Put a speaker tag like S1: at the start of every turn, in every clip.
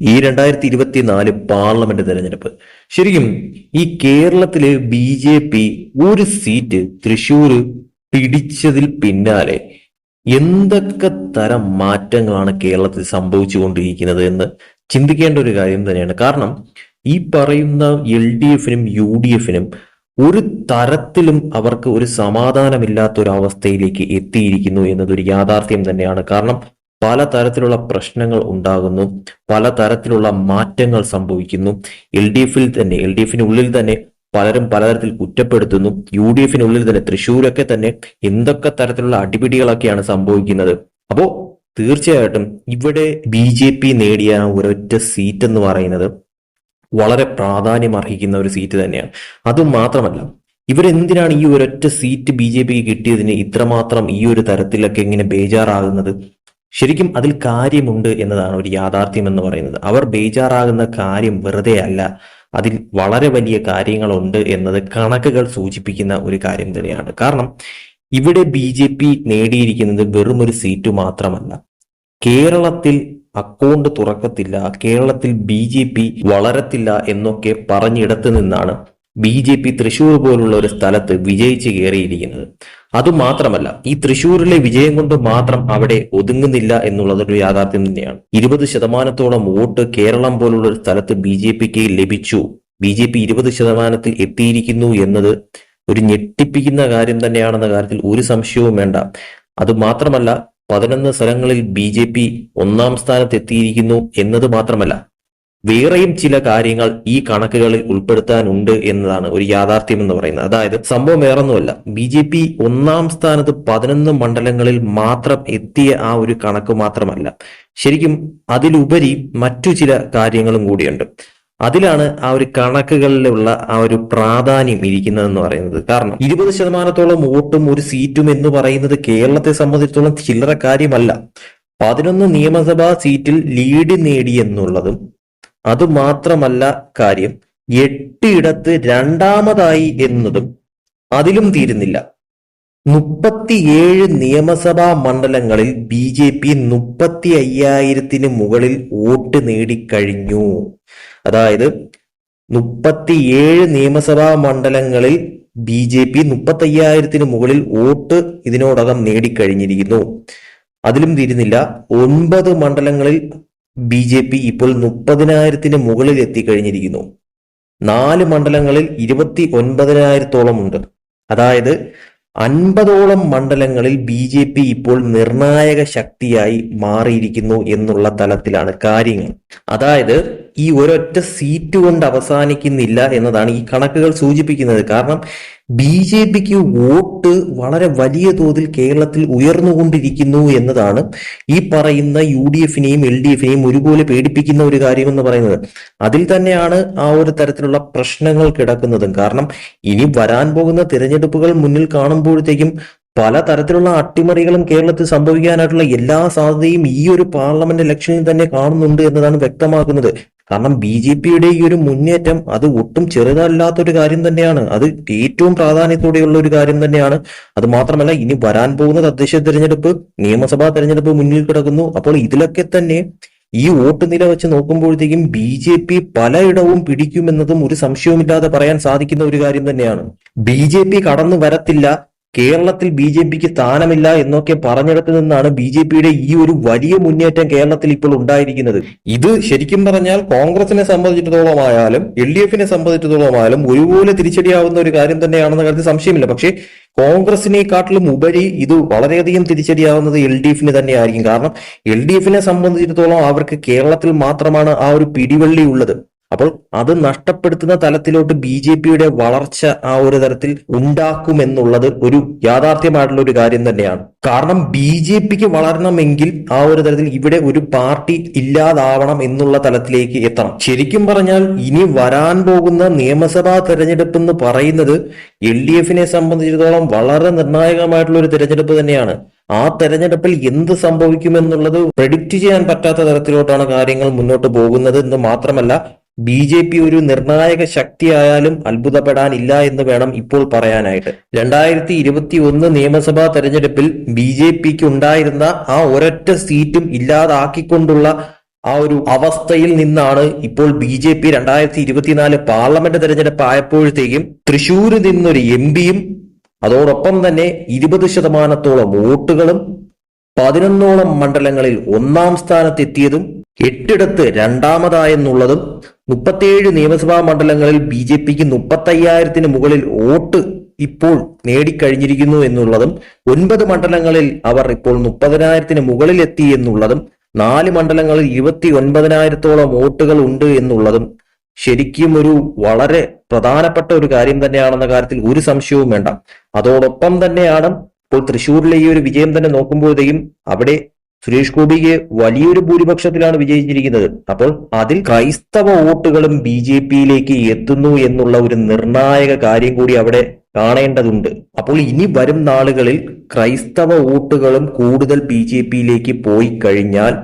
S1: ഈ രണ്ടായിരത്തി ഇരുപത്തിനാല് പാർലമെന്റ് തെരഞ്ഞെടുപ്പ്. ശരിക്കും ഈ കേരളത്തിലെ ബി ജെ പി ഒരു സീറ്റ് തൃശൂർ പിടിച്ചതിൽ പിന്നാലെ എന്തൊക്കെ തരം മാറ്റങ്ങളാണ് കേരളത്തിൽ സംഭവിച്ചുകൊണ്ടിരിക്കുന്നത് എന്ന് ചിന്തിക്കേണ്ട ഒരു കാര്യം തന്നെയാണ്. കാരണം ഈ പറയുന്ന എൽ ഡി എഫിനും യു ഡി എഫിനും ഒരു തരത്തിലും അവർക്ക് ഒരു സമാധാനമില്ലാത്ത ഒരു അവസ്ഥയിലേക്ക് എത്തിയിരിക്കുന്നു എന്നതൊരു യാഥാർത്ഥ്യം തന്നെയാണ്. കാരണം പല തരത്തിലുള്ള പ്രശ്നങ്ങൾ ഉണ്ടാകുന്നു. പല തരത്തിലുള്ള മാറ്റങ്ങൾ സംഭവിക്കുന്നു. എൽ ഡി എഫിൽ തന്നെ എൽ ഡി എഫിനുള്ളിൽ തന്നെ പലരും പലതരത്തിൽ കുറ്റപ്പെടുത്തുന്നു. യു ഡി എഫിനുള്ളിൽ തന്നെ തൃശ്ശൂരൊക്കെ തന്നെ എന്തൊക്കെ തരത്തിലുള്ള അടിപിടികളൊക്കെയാണ് സംഭവിക്കുന്നത്. അപ്പോ തീർച്ചയായിട്ടും ഇവിടെ ബി ജെ പി നേടിയ ഒരൊറ്റ സീറ്റ് എന്ന് പറയുന്നത് വളരെ പ്രാധാന്യം അർഹിക്കുന്ന ഒരു സീറ്റ് തന്നെയാണ്. അതും മാത്രമല്ല ഇവരെന്തിനാണ് ഈ ഒരൊറ്റ സീറ്റ് ബി ജെ പിക്ക് കിട്ടിയതിന് ഇത്രമാത്രം ഈ ഒരു തരത്തിലൊക്കെ ഇങ്ങനെ ബേജാറാകുന്നത്? ശരിക്കും അതിൽ കാര്യമുണ്ട് എന്നതാണ് ഒരു യാഥാർത്ഥ്യം എന്ന് പറയുന്നത്. അവർ ബേജാറാകുന്ന കാര്യം വെറുതെ അല്ല. അതിൽ വളരെ വലിയ കാര്യങ്ങളുണ്ട് എന്നത് കണക്കുകൾ സൂചിപ്പിക്കുന്ന ഒരു കാര്യം തന്നെയാണ്. കാരണം ഇവിടെ ബി ജെ പി നേടിയിരിക്കുന്നത് വെറും ഒരു സീറ്റ് മാത്രമല്ല. കേരളത്തിൽ അക്കൗണ്ട് തുറക്കത്തില്ല കേരളത്തിൽ ബി ജെ പി വളരത്തില്ല എന്നൊക്കെ പറഞ്ഞിടത്ത് നിന്നാണ് ബി ജെ പി തൃശൂർ പോലുള്ള ഒരു സ്ഥലത്ത് വിജയിച്ച് കയറിയിരിക്കുന്നത്. അതുമാത്രമല്ല ഈ തൃശൂരിലെ വിജയം കൊണ്ട് മാത്രം അവിടെ ഒതുങ്ങുന്നില്ല എന്നുള്ളതൊരു യാഥാർത്ഥ്യം തന്നെയാണ്. ഇരുപത് ശതമാനത്തോളം വോട്ട് കേരളം പോലുള്ള ഒരു സ്ഥലത്ത് ബി ജെ പിക്ക് ലഭിച്ചു. ബി ജെ പി ഇരുപത് ശതമാനത്തിൽ എത്തിയിരിക്കുന്നു എന്നത് ഒരു ഞെട്ടിപ്പിക്കുന്ന കാര്യം തന്നെയാണെന്ന കാര്യത്തിൽ ഒരു സംശയവും വേണ്ട. അതുമാത്രമല്ല പതിനൊന്ന് സ്ഥലങ്ങളിൽ ബി ജെ പി ഒന്നാം സ്ഥാനത്ത് എത്തിയിരിക്കുന്നു എന്നത് മാത്രമല്ല വേറെയും ചില കാര്യങ്ങൾ ഈ കണക്കുകളിൽ ഉൾപ്പെടുത്താനുണ്ട് എന്നതാണ് ഒരു യാഥാർത്ഥ്യം എന്ന് പറയുന്നത്. അതായത് സംഭവം വേറൊന്നുമല്ല. ബി ജെ പി ഒന്നാം സ്ഥാനത്ത് പതിനൊന്ന് മണ്ഡലങ്ങളിൽ മാത്രം എത്തിയ ആ ഒരു കണക്ക് മാത്രമല്ല. ശരിക്കും അതിലുപരി മറ്റു ചില കാര്യങ്ങളും കൂടിയുണ്ട്. അതിലാണ് ആ ഒരു കണക്കുകളിലുള്ള ആ ഒരു പ്രാധാന്യം ഇരിക്കുന്നതെന്ന് പറയുന്നത്. കാരണം ഇരുപത് ശതമാനത്തോളം വോട്ടും ഒരു സീറ്റും എന്ന് പറയുന്നത് കേരളത്തെ സംബന്ധിച്ചിടത്തോളം ചില്ലറ കാര്യമല്ല. പതിനൊന്ന് നിയമസഭാ സീറ്റിൽ ലീഡ് നേടി എന്നുള്ളതും അതുമാത്രമല്ല കാര്യം എട്ടിടത്ത് രണ്ടാമതായി എന്നതും അതിലും തീരുന്നില്ല. മുപ്പത്തിയേഴ് നിയമസഭാ മണ്ഡലങ്ങളിൽ ബി ജെ പി മുപ്പത്തി അയ്യായിരത്തിന് മുകളിൽ വോട്ട് നേടിക്കഴിഞ്ഞു. അതായത് മുപ്പത്തിയേഴ് നിയമസഭാ മണ്ഡലങ്ങളിൽ ബി ജെ പി മുപ്പത്തി അയ്യായിരത്തിന് മുകളിൽ വോട്ട് ഇതിനോടകം നേടിക്കഴിഞ്ഞിരിക്കുന്നു. അതിലും തീരുന്നില്ല. ഒൻപത് മണ്ഡലങ്ങളിൽ ബി ജെ പി ഇപ്പോൾ മുപ്പതിനായിരത്തിന് മുകളിൽ എത്തിക്കഴിഞ്ഞിരിക്കുന്നു നാല് മണ്ഡലങ്ങളിൽ ഇരുപത്തി ഒൻപതിനായിരത്തോളം ഉണ്ട് അതായത് അൻപതോളം മണ്ഡലങ്ങളിൽ ബി ജെ പി ഇപ്പോൾ നിർണായക ശക്തിയായി മാറിയിരിക്കുന്നു എന്നുള്ള തലത്തിലാണ് കാര്യങ്ങൾ. അതായത് ഈ ഒരൊറ്റ സീറ്റ് കൊണ്ട് അവസാനിക്കുന്നില്ല എന്നതാണ് ഈ കണക്കുകൾ സൂചിപ്പിക്കുന്നത്. കാരണം ബി ജെ പിക്ക് വോട്ട് വളരെ വലിയ തോതിൽ കേരളത്തിൽ ഉയർന്നുകൊണ്ടിരിക്കുന്നു എന്നതാണ് ഈ പറയുന്ന യു ഡി എഫിനെയും എൽ ഡി എഫിനെയും ഒരുപോലെ പേടിപ്പിക്കുന്ന ഒരു കാര്യം എന്ന് പറയുന്നത്. അതിൽ തന്നെയാണ് ആ ഒരു തരത്തിലുള്ള പ്രശ്നങ്ങൾ കിടക്കുന്നതും. കാരണം ഇനി വരാൻ പോകുന്ന തിരഞ്ഞെടുപ്പുകൾ മുന്നിൽ കാണുമ്പോഴത്തേക്കും പല തരത്തിലുള്ള അട്ടിമറികളും കേരളത്തിൽ സംഭവിക്കാനായിട്ടുള്ള എല്ലാ സാധ്യതയും ഈ ഒരു പാർലമെന്റ് ഇലക്ഷനിൽ തന്നെ കാണുന്നുണ്ട് എന്നതാണ് വ്യക്തമാക്കുന്നത്. കാരണം ബി ജെ പിയുടെ ഈ ഒരു മുന്നേറ്റം അത് ഒട്ടും ചെറുതല്ലാത്തൊരു കാര്യം തന്നെയാണ്. അത് ഏറ്റവും പ്രാധാന്യത്തോടെയുള്ള ഒരു കാര്യം തന്നെയാണ്. അത് മാത്രമല്ല ഇനി വരാൻ പോകുന്ന തദ്ദേശ തെരഞ്ഞെടുപ്പ് നിയമസഭാ തെരഞ്ഞെടുപ്പ് മുന്നിൽ കിടക്കുന്നു. അപ്പോൾ ഇതിലൊക്കെ തന്നെ ഈ വോട്ട് നില വെച്ച് നോക്കുമ്പോഴത്തേക്കും ബി ജെ പി പലയിടവും പിടിക്കുമെന്നതും ഒരു സംശയവുമില്ലാതെ പറയാൻ സാധിക്കുന്ന ഒരു കാര്യം തന്നെയാണ്. ബി ജെ പി കടന്നു വരത്തില്ല. കേരളത്തിൽ ബി ജെ പിക്ക് സ്ഥാനമില്ല എന്നൊക്കെ പറഞ്ഞിടത്ത് നിന്നാണ് ബി ജെ പിയുടെ ഈ ഒരു വലിയ മുന്നേറ്റം കേരളത്തിൽ ഇപ്പോൾ ഉണ്ടായിരിക്കുന്നത്. ഇത് ശരിക്കും പറഞ്ഞാൽ കോൺഗ്രസിനെ സംബന്ധിച്ചിടത്തോളം ആയാലും എൽ ഡി എഫിനെ സംബന്ധിച്ചിടത്തോളം ആയാലും ഒരുപോലെ തിരിച്ചടിയാവുന്ന ഒരു കാര്യം തന്നെയാണെന്ന കാര്യത്തിൽ സംശയമില്ല. പക്ഷേ കോൺഗ്രസിനെക്കാട്ടിലും ഉപരി ഇത് വളരെയധികം തിരിച്ചടിയാവുന്നത് എൽ ഡി എഫിന് തന്നെയായിരിക്കും. കാരണം എൽ ഡി എഫിനെ സംബന്ധിച്ചിടത്തോളം അവർക്ക് കേരളത്തിൽ മാത്രമാണ് ആ ഒരു പിടിവള്ളി ഉള്ളത്. അപ്പോൾ അത് നഷ്ടപ്പെടുത്തുന്ന തലത്തിലോട്ട് ബി ജെ പിയുടെ വളർച്ച ആ ഒരു തരത്തിൽ ഉണ്ടാക്കുമെന്നുള്ളത് ഒരു യാഥാർത്ഥ്യമായിട്ടുള്ള ഒരു കാര്യം തന്നെയാണ്. കാരണം ബി ജെ പിക്ക് വളരണമെങ്കിൽ ആ ഒരു തരത്തിൽ ഇവിടെ ഒരു പാർട്ടി ഇല്ലാതാവണം എന്നുള്ള തലത്തിലേക്ക് എത്തണം. ശരിക്കും പറഞ്ഞാൽ ഇനി വരാൻ പോകുന്ന നിയമസഭാ തെരഞ്ഞെടുപ്പ് എന്ന് പറയുന്നത് എൽ ഡി എഫിനെ സംബന്ധിച്ചിടത്തോളം വളരെ നിർണായകമായിട്ടുള്ള ഒരു തെരഞ്ഞെടുപ്പ് തന്നെയാണ്. ആ തെരഞ്ഞെടുപ്പിൽ എന്ത് സംഭവിക്കുമെന്നുള്ളത് പ്രെഡിക്റ്റ് ചെയ്യാൻ പറ്റാത്ത തരത്തിലോട്ടാണ് കാര്യങ്ങൾ മുന്നോട്ട് പോകുന്നത് എന്ന് മാത്രമല്ല ബി ജെ പി ഒരു നിർണായക ശക്തിയായാലും അത്ഭുതപ്പെടാനില്ല എന്ന് വേണം ഇപ്പോൾ പറയാനായിട്ട്. രണ്ടായിരത്തി ഇരുപത്തി ഒന്ന് നിയമസഭാ തെരഞ്ഞെടുപ്പിൽ ബി ജെ പിക്ക് ഉണ്ടായിരുന്ന ആ ഒരൊറ്റ സീറ്റും ഇല്ലാതാക്കിക്കൊണ്ടുള്ള ആ ഒരു അവസ്ഥയിൽ നിന്നാണ് ഇപ്പോൾ ബി ജെ പി രണ്ടായിരത്തി ഇരുപത്തിനാല് പാർലമെന്റ് തെരഞ്ഞെടുപ്പ് ആയപ്പോഴത്തേക്കും തൃശൂരിൽ നിന്നൊരു എം പിയും അതോടൊപ്പം തന്നെ ഇരുപത് ശതമാനത്തോളം വോട്ടുകളും പതിനൊന്നോളം മണ്ഡലങ്ങളിൽ ഒന്നാം സ്ഥാനത്തെത്തിയതും എട്ടിടത്ത് രണ്ടാമതായെന്നുള്ളതും മുപ്പത്തിയേഴ് നിയമസഭാ മണ്ഡലങ്ങളിൽ ബി ജെ പിക്ക് മുപ്പത്തയ്യായിരത്തിന് മുകളിൽ വോട്ട് ഇപ്പോൾ നേടിക്കഴിഞ്ഞിരിക്കുന്നു എന്നുള്ളതും ഒൻപത് മണ്ഡലങ്ങളിൽ അവർ ഇപ്പോൾ മുപ്പതിനായിരത്തിന് മുകളിൽ എത്തി എന്നുള്ളതും നാല് മണ്ഡലങ്ങളിൽ ഇരുപത്തി ഒൻപതിനായിരത്തോളം വോട്ടുകൾ ഉണ്ട് എന്നുള്ളതും ശരിക്കും ഒരു വളരെ പ്രധാനപ്പെട്ട ഒരു കാര്യം തന്നെയാണെന്ന കാര്യത്തിൽ ഒരു സംശയവും വേണ്ട. അതോടൊപ്പം തന്നെയാണ് ഇപ്പോൾ തൃശ്ശൂരിലെ ഈ ഒരു വിജയം തന്നെ നോക്കുമ്പോഴത്തേക്കും അവിടെ സുരേഷ് ഗോപിക്ക് വലിയൊരു ഭൂരിപക്ഷത്തിലാണ് വിജയിച്ചിരിക്കുന്നത്. അപ്പോൾ അതിൽ ക്രൈസ്തവ വോട്ടുകളും ബി ജെ പിയിലേക്ക് എത്തുന്നു എന്നുള്ള ഒരു നിർണായക കാര്യം കൂടി അവിടെ കാണേണ്ടതുണ്ട്. അപ്പോൾ ഇനി വരും നാളുകളിൽ ക്രൈസ്തവ വോട്ടുകളും കൂടുതൽ ബി ജെ പിയിലേക്ക് പോയി കഴിഞ്ഞാൽ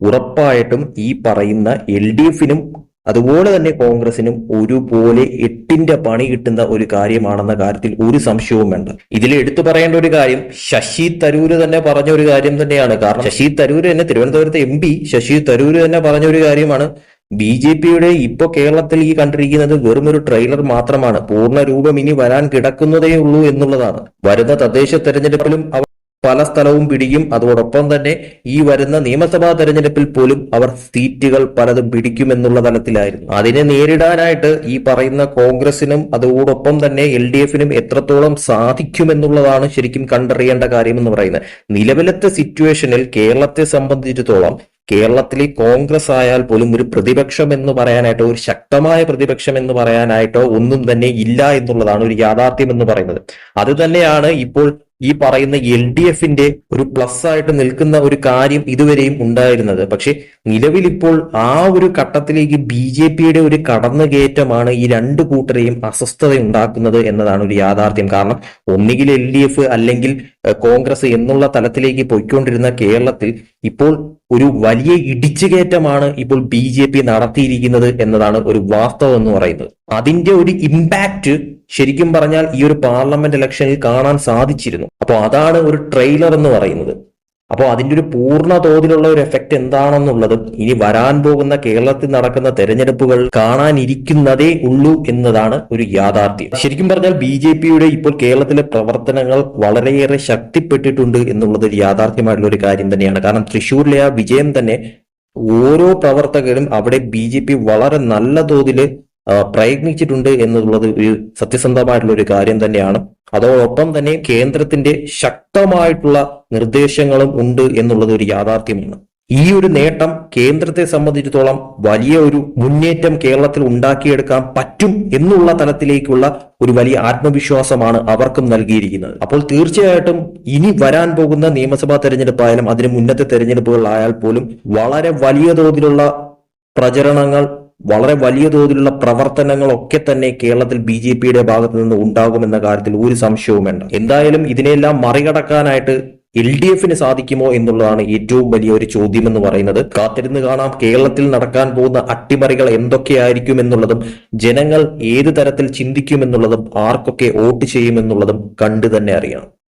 S1: ഉറപ്പായിട്ടും ഈ പറയുന്ന എൽ ഡി എഫിനും അതുപോലെ തന്നെ കോൺഗ്രസിനും ഒരുപോലെ എട്ടിന്റെ പണി കിട്ടുന്ന ഒരു കാര്യമാണെന്ന കാര്യത്തിൽ ഒരു സംശയവും വേണ്ട. ഇതിൽ എടുത്തു പറയേണ്ട ഒരു കാര്യം ശശി തരൂര് തന്നെ പറഞ്ഞ ഒരു കാര്യം തന്നെയാണ്. കാരണം ശശി തരൂര് തന്നെ തിരുവനന്തപുരത്തെ എം പി ശശി തരൂര് തന്നെ പറഞ്ഞ ഒരു കാര്യമാണ്. ബി ജെ പിയുടെ ഇപ്പൊ കേരളത്തിൽ ഈ കണ്ടിരിക്കുന്നത് വെറും ഒരു ട്രെയിലർ മാത്രമാണ്. പൂർണ രൂപം ഇനി വരാൻ കിടക്കുന്നതേ ഉള്ളൂ എന്നുള്ളതാണ്. വരുന്ന തദ്ദേശ തെരഞ്ഞെടുപ്പിലും അവർ പല സ്ഥലവും പിടിക്കും. അതോടൊപ്പം തന്നെ ഈ വരുന്ന നിയമസഭാ തെരഞ്ഞെടുപ്പിൽ പോലും അവർ സീറ്റുകൾ പലതും പിടിക്കും എന്നുള്ള തലത്തിലായിരുന്നു. അതിനെ നേരിടാനായിട്ട് ഈ പറയുന്ന കോൺഗ്രസിനും അതോടൊപ്പം തന്നെ എൽ ഡി എഫിനും എത്രത്തോളം സാധിക്കുമെന്നുള്ളതാണ് ശരിക്കും കണ്ടറിയേണ്ട കാര്യം എന്ന് പറയുന്നത്. നിലവിലത്തെ സിറ്റുവേഷനിൽ കേരളത്തെ സംബന്ധിച്ചിടത്തോളം കേരളത്തിലെ കോൺഗ്രസ് ആയാൽ പോലും ഒരു പ്രതിപക്ഷം എന്ന് പറയാനായിട്ടോ ഒരു ശക്തമായ പ്രതിപക്ഷം എന്ന് പറയാനായിട്ടോ ഒന്നും തന്നെ ഇല്ല എന്നുള്ളതാണ് ഒരു യാഥാർത്ഥ്യം എന്ന് പറയുന്നത്. അത് തന്നെയാണ് ഇപ്പോൾ ഈ പറയുന്ന എൽ ഡി എഫിന്റെ ഒരു പ്ലസ് ആയിട്ട് നിൽക്കുന്ന ഒരു കാര്യം ഇതുവരെയും ഉണ്ടായിരുന്നത്. പക്ഷെ നിലവിൽ ഇപ്പോൾ ആ ഒരു ഘട്ടത്തിലേക്ക് ബി ജെ പിയുടെ ഒരു കടന്നുകയറ്റമാണ് ഈ രണ്ട് കൂട്ടരെയും അസ്വസ്ഥത ഉണ്ടാക്കുന്നത് എന്നതാണ് ഒരു യാഥാർത്ഥ്യം. കാരണം ഒന്നുകിൽ എൽ ഡി എഫ് അല്ലെങ്കിൽ കോൺഗ്രസ് എന്നുള്ള തലത്തിലേക്ക് പോയിക്കൊണ്ടിരുന്ന കേരളത്തിൽ ഇപ്പോൾ ഒരു വലിയ ഇടിച്ചുകയറ്റമാണ് ഇപ്പോൾ ബി ജെ പി നടത്തിയിരിക്കുന്നത് എന്നതാണ് ഒരു വാസ്തവം എന്ന് പറയുന്നത്. അതിന്റെ ഒരു ഇമ്പാക്റ്റ് ശരിക്കും പറഞ്ഞാൽ ഈ ഒരു പാർലമെന്റ് ഇലക്ഷനിൽ കാണാൻ സാധിച്ചിരുന്നു. അപ്പോൾ അതാണ് ഒരു ട്രെയിലർ എന്ന് പറയുന്നത്. അപ്പോൾ അതിന്റെ ഒരു പൂർണ തോതിലുള്ള ഒരു എഫക്റ്റ് എന്താണെന്നുള്ളതും ഇനി വരാൻ പോകുന്ന കേരളത്തിൽ നടക്കുന്ന തെരഞ്ഞെടുപ്പുകൾ കാണാനിരിക്കുന്നതേ ഉള്ളൂ എന്നതാണ് ഒരു യാഥാർത്ഥ്യം. ശരിക്കും പറഞ്ഞാൽ ബി ജെ പിയുടെ ഇപ്പോൾ കേരളത്തിലെ പ്രവർത്തനങ്ങൾ വളരെയേറെ ശക്തിപ്പെട്ടിട്ടുണ്ട് എന്നുള്ളത് ഒരു യാഥാർത്ഥ്യമായിട്ടുള്ള ഒരു കാര്യം തന്നെയാണ്. കാരണം തൃശ്ശൂരിലെ ആ വിജയം തന്നെ ഓരോ പ്രവർത്തകരും അവിടെ ബി വളരെ നല്ല തോതിൽ പ്രയത്നിച്ചിട്ടുണ്ട് എന്നുള്ളത് ഒരു സത്യസന്ധമായിട്ടുള്ള ഒരു കാര്യം തന്നെയാണ്. അതോടൊപ്പം തന്നെ കേന്ദ്രത്തിന്റെ ശക്തമായിട്ടുള്ള നിർദ്ദേശങ്ങളും ഉണ്ട് എന്നുള്ളത് ഒരു യാഥാർത്ഥ്യമാണ്. ഈ ഒരു നേട്ടം കേന്ദ്രത്തെ സംബന്ധിച്ചിടത്തോളം വലിയ ഒരു മുന്നേറ്റം കേരളത്തിൽ ഉണ്ടാക്കിയെടുക്കാൻ പറ്റും എന്നുള്ള തലത്തിലേക്കുള്ള ഒരു വലിയ ആത്മവിശ്വാസമാണ് അവർക്കും നൽകിയിരിക്കുന്നത്. അപ്പോൾ തീർച്ചയായിട്ടും ഇനി വരാൻ പോകുന്ന നിയമസഭാ തെരഞ്ഞെടുപ്പായാലും അതിന് മുന്നത്തെ തെരഞ്ഞെടുപ്പുകളായാൽ പോലും വളരെ വലിയ തോതിലുള്ള പ്രചരണങ്ങൾ വളരെ വലിയ തോതിലുള്ള പ്രവർത്തനങ്ങളൊക്കെ തന്നെ കേരളത്തിൽ ബി ജെ പിയുടെ ഭാഗത്തു നിന്ന് ഉണ്ടാകുമെന്ന കാര്യത്തിൽ ഒരു സംശയവും വേണ്ട. എന്തായാലും ഇതിനെല്ലാം മറികടക്കാനായിട്ട് എൽ ഡി എഫിന് സാധിക്കുമോ എന്നുള്ളതാണ് ഏറ്റവും വലിയ ഒരു ചോദ്യം എന്ന് പറയുന്നത്. കാത്തിരുന്ന് കാണാം. കേരളത്തിൽ നടക്കാൻ പോകുന്ന അട്ടിമറികൾ എന്തൊക്കെയായിരിക്കും എന്നുള്ളതും ജനങ്ങൾ ഏത് തരത്തിൽ ചിന്തിക്കുമെന്നുള്ളതും ആർക്കൊക്കെ വോട്ട് ചെയ്യുമെന്നുള്ളതും കണ്ടു തന്നെ അറിയണം.